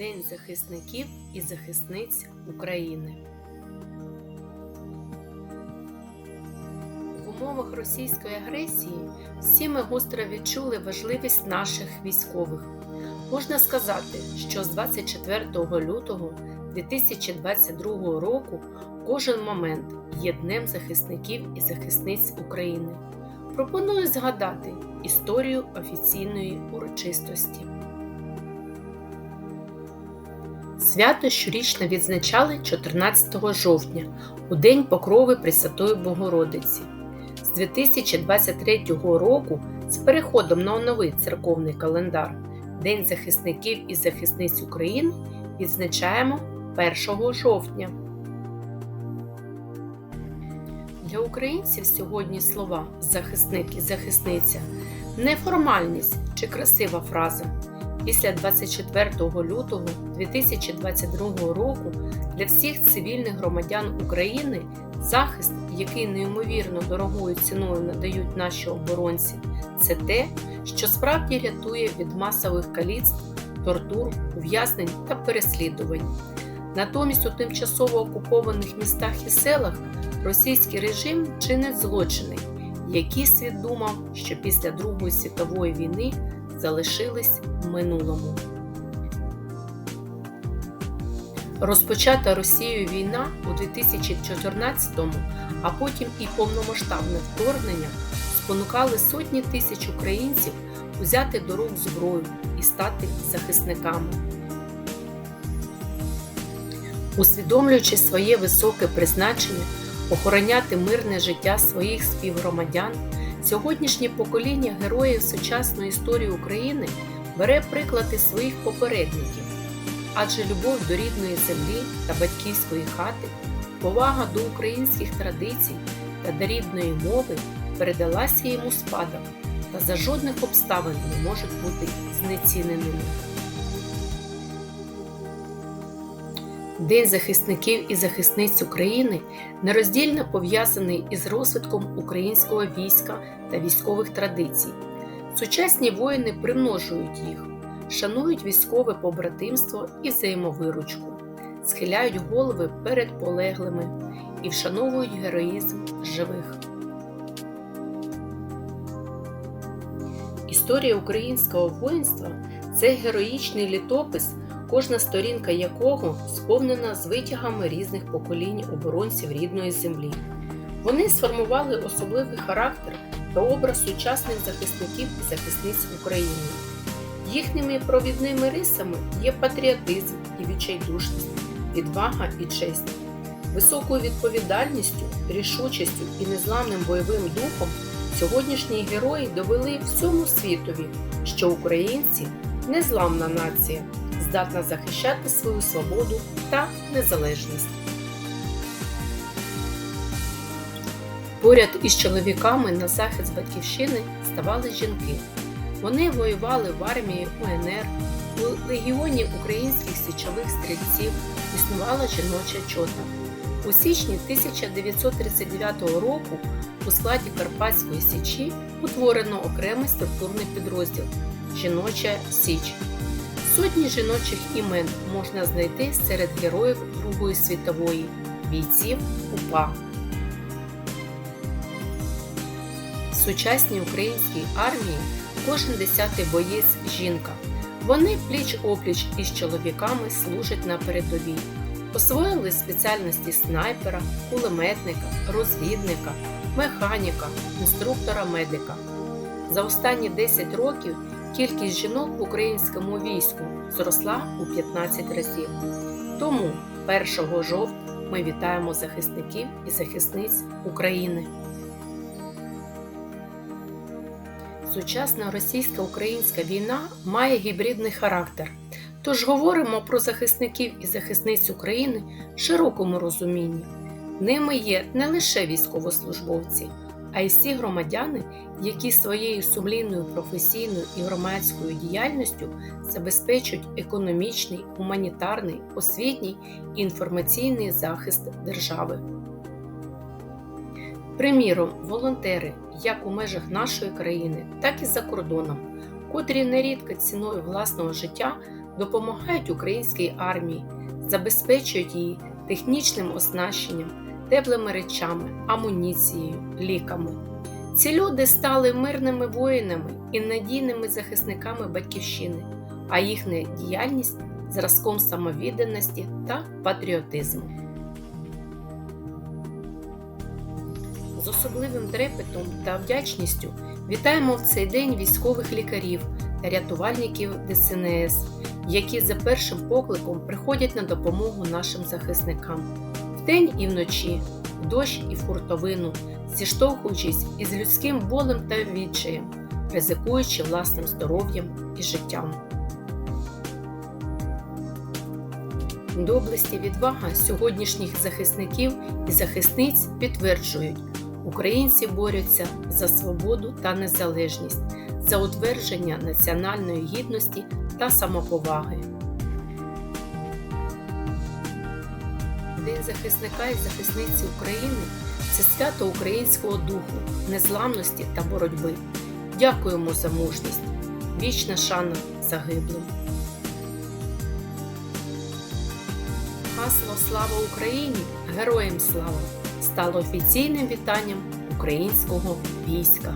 День захисників і захисниць України. В умовах російської агресії всі ми гостро відчули важливість наших військових. Можна сказати, що з 24 лютого 2022 року кожен момент є Днем захисників і захисниць України. Пропоную згадати історію офіційної урочистості. Свято щорічно відзначали 14 жовтня, у День Покрови Пресвятої Богородиці. З 2023 року, з переходом на новий церковний календар, День захисників і захисниць України відзначаємо 1 жовтня. Для українців сьогодні слова захисник і захисниця не формальність чи красива фраза. Після 24 лютого 2022 року для всіх цивільних громадян України захист, який неймовірно дорогою ціною надають наші оборонці, це те, що справді рятує від масових каліцтв, тортур, ув'язнень та переслідувань. Натомість у тимчасово окупованих містах і селах російський режим чинить злочини, які світ думав, що після Другої світової війни залишились в минулому. Розпочата Росією війна у 2014-му, а потім і повномасштабне вторгнення спонукали сотні тисяч українців узяти до рук зброю і стати захисниками. Усвідомлюючи своє високе призначення охороняти мирне життя своїх співгромадян, сьогоднішнє покоління героїв сучасної історії України бере приклади своїх попередників, адже любов до рідної землі та батьківської хати, повага до українських традицій та до рідної мови передалася йому спадом та за жодних обставин не можуть бути знеціненими. День захисників і захисниць України нероздільно пов'язаний із розвитком українського війська та військових традицій. Сучасні воїни примножують їх, шанують військове побратимство і взаємовиручку, схиляють голови перед полеглими і вшановують героїзм живих. Історія українського воїнства це героїчний літопис кожна сторінка якого сповнена з витягами різних поколінь оборонців рідної землі. Вони сформували особливий характер та образ сучасних захисників і захисниць України. Їхніми провідними рисами є патріотизм і відчайдушність, відвага і честь. Високою відповідальністю, рішучістю і незламним бойовим духом сьогоднішні герої довели всьому світові, що українці незламна нація здатна захищати свою свободу та незалежність. Поряд із чоловіками на захист батьківщини ставали жінки. Вони воювали в армії УНР, у легіоні українських січових стрільців існувала жіноча чота. У січні 1939 року у складі Карпатської Січі утворено окремий структурний підрозділ Жіноча Січ. Сотні жіночих імен можна знайти серед героїв Другої світової, бійців УПА. В сучасній українській армії кожен десятий боєць жінка. Вони пліч опліч із чоловіками служать на передовій. Освоїли спеціальності снайпера, кулеметника, розвідника, механіка, інструктора медика. За останні 10 років кількість жінок в українському війську зросла у 15 разів. Тому 1 жовтня ми вітаємо захисників і захисниць України. Сучасна російсько-українська війна має гібридний характер. Тож говоримо про захисників і захисниць України в широкому розумінні. Ними є не лише військовослужбовці, а й всі громадяни, які своєю сумлінною професійною і громадською діяльністю забезпечують економічний, гуманітарний, освітній і інформаційний захист держави. Приміром, волонтери як у межах нашої країни, так і за кордоном, котрі нерідко ціною власного життя допомагають українській армії, забезпечують її технічним оснащенням, теплими речами, амуніцією, ліками. Ці люди стали мирними воїнами і надійними захисниками батьківщини, а їхня діяльність зразком самовідданості та патріотизму. З особливим трепетом та вдячністю вітаємо в цей день військових лікарів та рятувальників ДСНС, які за першим покликом приходять на допомогу нашим захисникам вдень і вночі, в дощ і в хуртовину, зіштовхуючись із людським болем та відчаєм, ризикуючи власним здоров'ям і життям. Доблесть і відвага сьогоднішніх захисників і захисниць підтверджують, українці борються за свободу та незалежність, за утвердження національної гідності та самоповаги. День захисника і захисниці України це свято українського духу, незламності та боротьби. Дякуємо за мужність. Вічна шана загиблим. Гасло Слава Україні! Героям слава! стало офіційним вітанням українського війська.